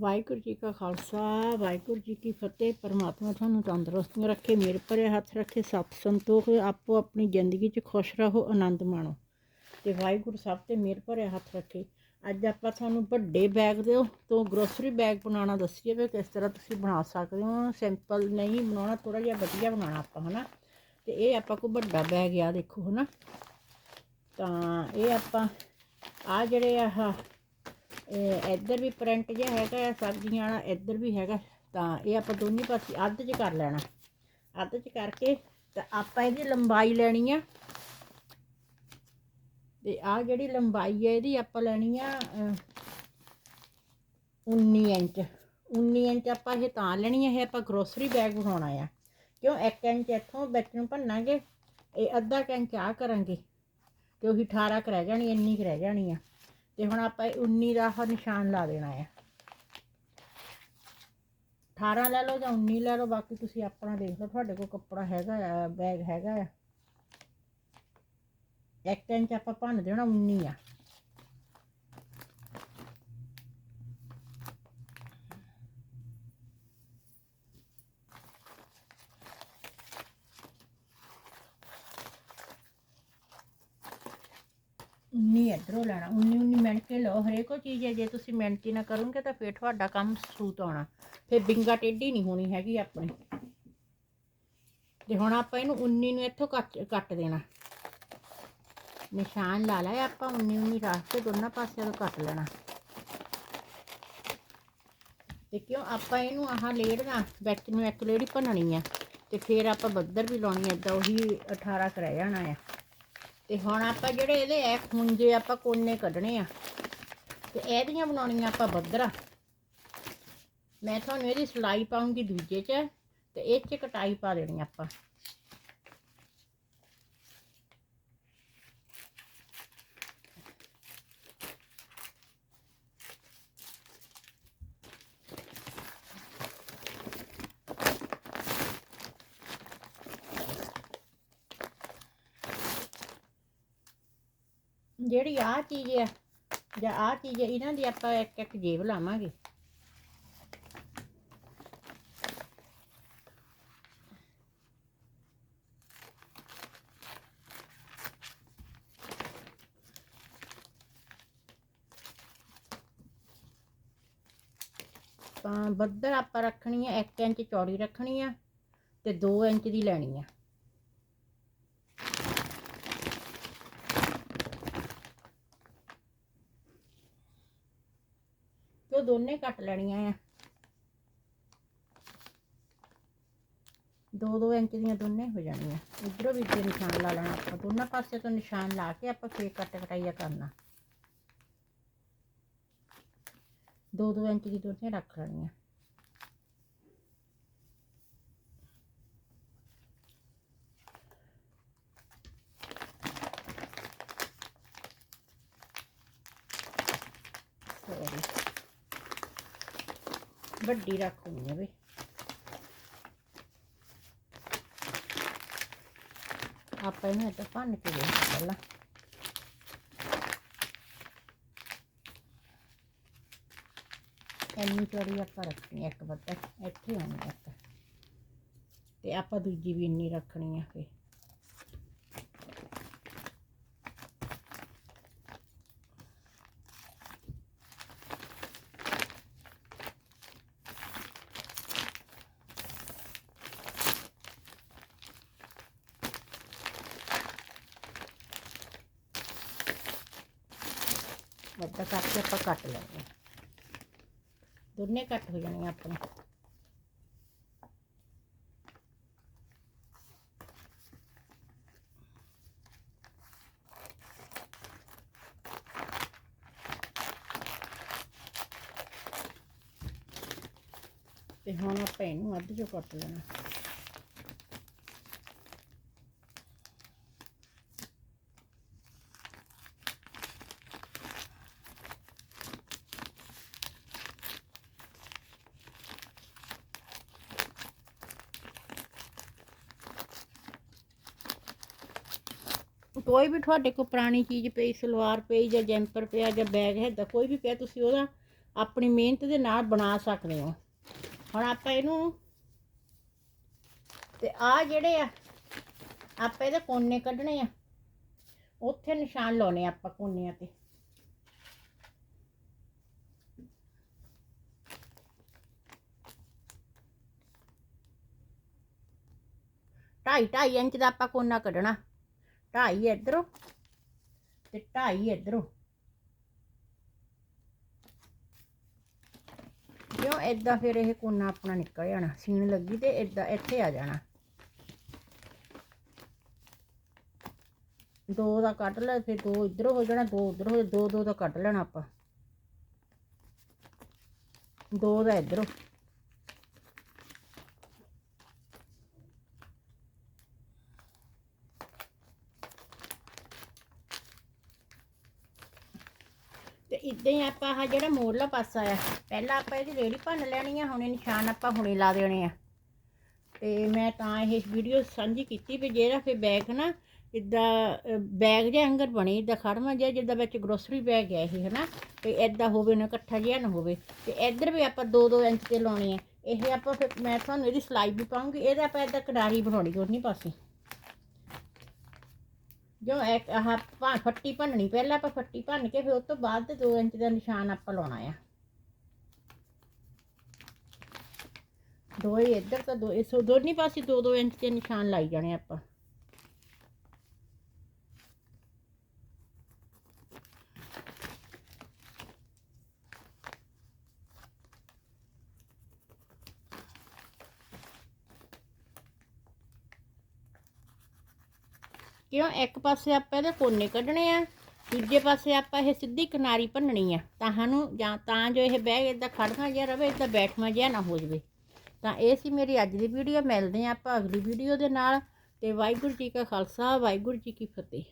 ਵਾਹਿਗੁਰੂ ਜੀ ਕਾ ਖਾਲਸਾ, ਵਾਹਿਗੁਰੂ ਜੀ ਕੀ ਫਤਿਹ। ਪਰਮਾਤਮਾ ਤੁਹਾਨੂੰ ਤੰਦਰੁਸਤੀਆਂ ਰੱਖੇ, ਮੇਰੇ ਭਰੇ ਹੱਥ ਰੱਖੇ, ਸਤ ਸੰਤੋਖ ਆਪੋ ਆਪਣੀ ਜ਼ਿੰਦਗੀ 'ਚ ਖੁਸ਼ ਰਹੋ, ਆਨੰਦ ਮਾਣੋ। ਤੇ ਵਾਹਿਗੁਰੂ ਸਭ ਤੇ ਮੇਰੇ ਭਰੇ ਹੱਥ ਰੱਖੇ। ਅੱਜ ਆਪਾਂ ਤੁਹਾਨੂੰ ਵੱਡੇ ਬੈਗ ਦੇ ਤੋਂ ਗਰੋਸਰੀ ਬੈਗ ਬਣਾਉਣਾ ਦੱਸੀਏ ਵੀ ਕਿਸ ਤਰ੍ਹਾਂ ਤੁਸੀਂ ਬਣਾ ਸਕਦੇ ਹੋ। ਸਿੰਪਲ ਨਹੀਂ ਬਣਾਉਣਾ ਥੋੜਾ ਜਿਹਾ ਵਧੀਆ ਬਣਾਉਣਾ ਆਪਾਂ, ਹਨਾ? ਤੇ ਇਹ ਆਪਾਂ ਕੋ ਵੱਡਾ ਬੈਗ ਆ, ਦੇਖੋ, ਹਨਾ? ਤਾਂ ਇਹ ਆਪਾਂ ਆ ਜਿਹੜੇ ਆਹ ਇੱਧਰ ਵੀ ਪ੍ਰਿੰਟ ਜਿਹਾ ਹੈਗਾ ਸਬਜ਼ੀਆਂ ਵਾਲਾ ਇੱਧਰ ਵੀ ਹੈਗਾ ਤਾਂ ਇਹ ਆਪਾਂ ਦੋਨੇ ਪਾਸੇ ਅੱਧ 'ਚ ਕਰ ਲੈਣਾ। ਅੱਧ 'ਚ ਕਰਕੇ ਤਾਂ ਆਪਾਂ ਇਹਦੀ ਲੰਬਾਈ ਲੈਣੀ ਆ। ਤੇ ਆ ਜਿਹੜੀ ਲੰਬਾਈ ਹੈ ਇਹਦੀ ਆਪਾਂ ਲੈਣੀ ਆ ਅਹ, 19 ਇੰਚ। 19 ਇੰਚ ਆਪਾਂ ਇਹ ਤਾਂ ਲੈਣੀ ਹੈ ਇਹ ਆਪਾਂ ਗਰੋਸਰੀ ਬੈਗ ਬਣਾਉਣਾ ਆ। ਕਿਉਂ 1 ਇੰਚ ਇੱਥੋਂ ਵਿੱਚ ਨੂੰ ਭੰਨਾਂਗੇ ਇਹ ਅੱਧਾ ਕੁ ਇੰਚ ਆ ਕਰਾਂਗੇ ਤੇ ਉਹੀ 18 ਕੁ ਰਹਿ ਜਾਣੀ ਇੰਨੀ ਕੁ ਰਹਿ ਜਾਣੀ ਆ। ਤੇ ਹੁਣ ਆਪਾਂ ਇਹ 19 ਦਾ ਆਹ ਨਿਸ਼ਾਨ ਲਾ ਦੇਣਾ ਆ। 18 ਲੈ ਲਓ ਜਾਂ 19 ਲੈ ਲਓ, ਬਾਕੀ ਤੁਸੀਂ ਆਪਣਾ ਦੇਖ ਲਓ, ਤੁਹਾਡੇ ਕੋਲ ਕੱਪੜਾ ਹੈਗਾ ਆ ਬੈਗ ਹੈਗਾ ਆ। ਇੱਕ ਇੰਚ ਆਪਾਂ ਭੰਨ ਦੇਣਾ 19 ਆ। ਉਨੀ ਇੱਧਰੋਂ ਲੈਣਾ, ਉਨੀ ਉਨੀ ਮਿੰਟ ਕੇ ਲਓ, ਹਰੇਕ ਚੀਜ਼ ਹੈ, ਜੇ ਤੁਸੀਂ ਮਿਹਨਤੀ ਨਾ ਕਰੋਗੇ ਤਾਂ ਫਿਰ ਤੁਹਾਡਾ ਕੰਮ ਸੂਤ ਆਉਣਾ। ਫਿਰ ਬਿੰਗਾ ਟੇਢੀ ਨਹੀਂ ਹੋਣੀ ਹੈਗੀ ਆਪਣੀ। ਤੇ ਹੁਣ ਆਪਾਂ ਇਹਨੂੰ 19 ਨੂੰ ਇੱਥੋਂ ਕੱਟ ਕੱਟ ਦੇਣਾ। ਨਿਸ਼ਾਨ ਲਾ ਲਿਆ, ਆਪਾਂ 19 19 ਰੱਖ ਕੇ ਦੋਨਾਂ ਪਾਸਿਆਂ ਤੋਂ ਕੱਟ ਲੈਣਾ। ਤੇ ਕਿਉਂ ਆਪਾਂ ਇਹਨੂੰ ਆਹ ਲੇੜਨਾ ਵਿੱਚ ਨੂੰ ਇੱਕ ਲੇੜੀ ਭੰਨਣੀ ਆ, ਤੇ ਫਿਰ ਆਪਾਂ ਬੱਦਰ ਵੀ ਲਾਉਣੀ ਏਦਾਂ ਉਹੀ 18 ਕਰ ਜਾਣਾ ਆ। ਤੇ ਹੁਣ ਆਪਾਂ ਜਿਹੜੇ ਇਹਦੇ ਐ ਖੁੰਝੇ ਆਪਾਂ ਕੋਨੇ ਕੱਢਣੇ ਆ, ਤੇ ਇਹਦੀਆਂ ਬਣਾਉਣੀਆਂ ਆਪਾਂ ਬੱਦਰਾ ਮੈਂ ਤੁਹਾਨੂੰ ਇਹਦੀ ਸਲਾਈ ਪਾਉਂਗੀ ਦੂਜੇ 'ਚ, ਤੇ ਇਹ 'ਚ ਕਟਾਈ ਪਾ ਦੇਣੀ ਆਪਾਂ। ਜਿਹੜੀ ਆਹ ਚੀਜ਼ ਹੈ ਜਾਂ ਆਹ ਚੀਜ਼ ਹੈ ਇਹਨਾਂ ਦੀ ਆਪਾਂ ਇੱਕ ਇੱਕ ਜੇਬ ਲਾਵਾਂਗੇ। ਤਾਂ ਬੱਦਰ ਆਪਾਂ ਰੱਖਣੀ ਹੈ 1 ਇੰਚ ਚੌੜੀ ਰੱਖਣੀ ਆ ਤੇ 2 ਇੰਚ ਦੀ ਲੈਣੀ ਆ। ਦੋਨੇ ਕੱਟ ਲੈਣੀਆਂ ਆ। ਦੋ ਦੋ ਇੰਚ ਦੀਆਂ ਦੋਨੇ ਹੋ ਜਾਣੀਆਂ। ਇਧਰੋਂ ਵੀ ਤੇ ਨਿਸ਼ਾਨ ਲਾ ਲੈਣਾ ਆਪਾਂ। ਦੋਨਾਂ ਪਾਸੇ ਤੋਂ ਨਿਸ਼ਾਨ ਲਾ ਕੇ ਆਪਾਂ ਫੇਰ ਕੱਟ ਕਟਾਈਆ ਕਰਨਾ। ਦੋ ਦੋ ਇੰਚ ਦੀ ਦੋਨੇ ਰੱਖ ਲੈਣੀਆਂ। ਵੱਡੀ ਰੱਖੂਗੀ ਵੀ ਆਪਾਂ ਇਹਨੂੰ ਇੱਥੇ ਭੰਨ ਕੇ ਦੇਖ ਪਹਿਲਾਂ। ਇੰਨੀ ਚੌੜੀ ਆਪਾਂ ਰੱਖਣੀ ਇੱਕ ਬੱਤਰ ਇੱਥੇ ਆਉਣੀ ਇੱਕ। ਤੇ ਆਪਾਂ ਦੂਜੀ ਵੀ ਇੰਨੀ ਰੱਖਣੀ ਆ ਫੇ ਵੱਡਾ ਕਰਕੇ ਆਪਾਂ ਕੱਟ ਲੈਣੇ ਦੋਨੇ ਕੱਟ ਹੋ ਜਾਣੀਆਂ ਆਪਣੇ। ਤੇ ਹੁਣ ਆਪਾਂ ਇਹਨੂੰ ਅੱਧ ਚੋਂ ਕੱਟ ਲੈਣਾ। ਕੋਈ ਵੀ ਤੁਹਾਡੇ ਕੋਲ ਪੁਰਾਣੀ ਚੀਜ਼ ਪਈ, ਸਲਵਾਰ ਪਈ ਜਾਂ ਜੈਂਪਰ ਪਿਆ ਜਾਂ ਬੈਗ ਹੈ ਦਾ ਕੋਈ ਵੀ ਪਿਆ, ਤੁਸੀਂ ਉਹਦਾ ਆਪਣੀ ਮਿਹਨਤ ਦੇ ਨਾਲ ਬਣਾ ਸਕਦੇ ਹੋ। ਹੁਣ ਆਪਾਂ ਇਹਨੂੰ ਤੇ ਆ ਜਿਹੜੇ ਆ, ਆਪਾਂ ਇਹਦੇ ਕੋਨੇ ਕੱਢਣੇ ਆ। ਉੱਥੇ ਨਿਸ਼ਾਨ ਲਾਉਣੇ ਆਪਾਂ ਕੋਨਿਆਂ ਤੇ। ਢਾਈ ਢਾਈ ਇੰਚ ਦਾ ਆਪਾਂ ਕੋਨਾ ਕੱਢਣਾ। ਢਾਈ ਇਧਰੋਂ ਤੇ ਢਾਈ ਇਧਰੋਂ। ਕਿਉਂ ਏਦਾਂ ਫਿਰ ਇਹ ਕੋਨਾ ਆਪਣਾ ਨਿਕਲ ਜਾਣਾ? ਸੀਨ ਲੱਗੀ ਤੇ ਏਦਾਂ ਇੱਥੇ ਆ ਜਾਣਾ। ਦੋ ਦਾ ਕੱਢ ਲੈ, ਫਿਰ ਦੋ ਇਧਰੋਂ ਹੋ ਜਾਣਾ, ਦੋ ਉਧਰ ਦੋ ਦੋ ਦਾ ਕੱਢ ਲੈਣਾ ਆਪਾਂ। ਦੋ ਦਾ ਇਧਰੋਂ। ਇਦਾਂ ਹੀ ਆਪਾਂ ਆਹ ਜਿਹੜਾ ਮੋਰਲਾ ਪਾਸਾ ਆ, ਪਹਿਲਾਂ ਆਪਾਂ ਇਹਦੀ ਰੇੜੀ ਭੰਨ ਲੈਣੀ ਆ, ਹੁਣੇ ਨਿਸ਼ਾਨ ਆਪਾਂ ਹੁਣੇ ਲਾ ਦੇਣੇ ਆ। ਤੇ ਮੈਂ ਤਾਂ ਇਹ ਵੀਡੀਓ ਸਾਂਝੀ ਕੀਤੀ ਵੀ ਜਿਹੜਾ ਫਿਰ ਬੈਗ ਨਾ ਇਦਾਂ ਬੈਗ ਜਿਹਾ ਅੰਗਰ ਬਣੇ ਇਦਾਂ ਖੜਮਾ ਜਿਹਾ, ਜਿੱਦਾਂ ਵਿੱਚ ਗਰੋਸਰੀ ਬੈਗ ਹੈ ਇਹ, ਹਨਾ? ਤੇ ਇਦਾਂ ਹੋਵੇ, ਨਾ ਇਕੱਠਾ ਜਿਹਾ ਨਾ ਹੋਵੇ। ਤੇ ਇੱਧਰ ਵੀ ਆਪਾਂ 2-2 ਇੰਚ ਤੇ ਲਾਉਣੇ ਆ। ਇਹ ਆਪਾਂ ਫਿਰ, ਮੈਂ ਤੁਹਾਨੂੰ ਇਹਦੀ ਸਲਾਈ ਵੀ ਪਾਉਂਗੀ, ਇਹਦਾ ਆਪਾਂ ਇਦਾਂ ਕਡਾਰੀ ਬਣਾਉਣੀ ਉਹਨੀ ਪਾਸੇ ਜੋ ਇੱਕ ਆਹ ਭਾ, ਫੱਟੀ ਭੰਨਣੀ, ਪਹਿਲਾਂ ਆਪਾਂ ਫੱਟੀ ਭੰਨ ਕੇ ਫਿਰ ਉਸ ਤੋਂ ਬਾਅਦ ਤੇ 2 ਇੰਚ ਦਾ ਨਿਸ਼ਾਨ ਆਪਾਂ ਲਾਉਣਾ ਆ। ਦੋ ਇੱਧਰ ਤਾਂ ਦੋ, ਇਸ ਦੋਨੀ ਪਾਸੇ 2-2 ਇੰਚ ਦੇ ਨਿਸ਼ਾਨ ਲਾਈ ਜਾਣੇ ਆਪਾਂ। ਕਿਉਂ ਇੱਕ ਪਾਸੇ ਆਪਾਂ ਇਹਦੇ ਕੋਨੇ ਕੱਢਣੇ ਆ, ਦੂਜੇ ਪਾਸੇ ਆਪਾਂ ਇਹ ਸਿੱਧੀ ਕਿਨਾਰੀ ਭੰਨਣੀ ਆ। ਤਾਂ ਸਾਨੂੰ ਜਾਂ ਤਾਂ ਜੋ ਇਹ ਬਹਿ ਇਦਾਂ ਖੜਨਾ ਜਿਹਾ ਰਵੇ, ਇਦਾਂ ਬੈਠਣਾ ਜਿਹਾ ਨਾ ਹੋ ਜਵੇ। ਤਾਂ ਇਹ ਸੀ ਮੇਰੀ ਅੱਜ ਦੀ ਵੀਡੀਓ ਮਿਲਦੇ ਆ ਆਪਾਂ ਅਗਲੀ ਵੀਡੀਓ ਦੇ ਨਾਲ। ਤੇ ਵਾਹਿਗੁਰੂ ਜੀ ਕਾ ਖਾਲਸਾ, ਵਾਹਿਗੁਰੂ ਜੀ ਕੀ ਫਤਿਹ।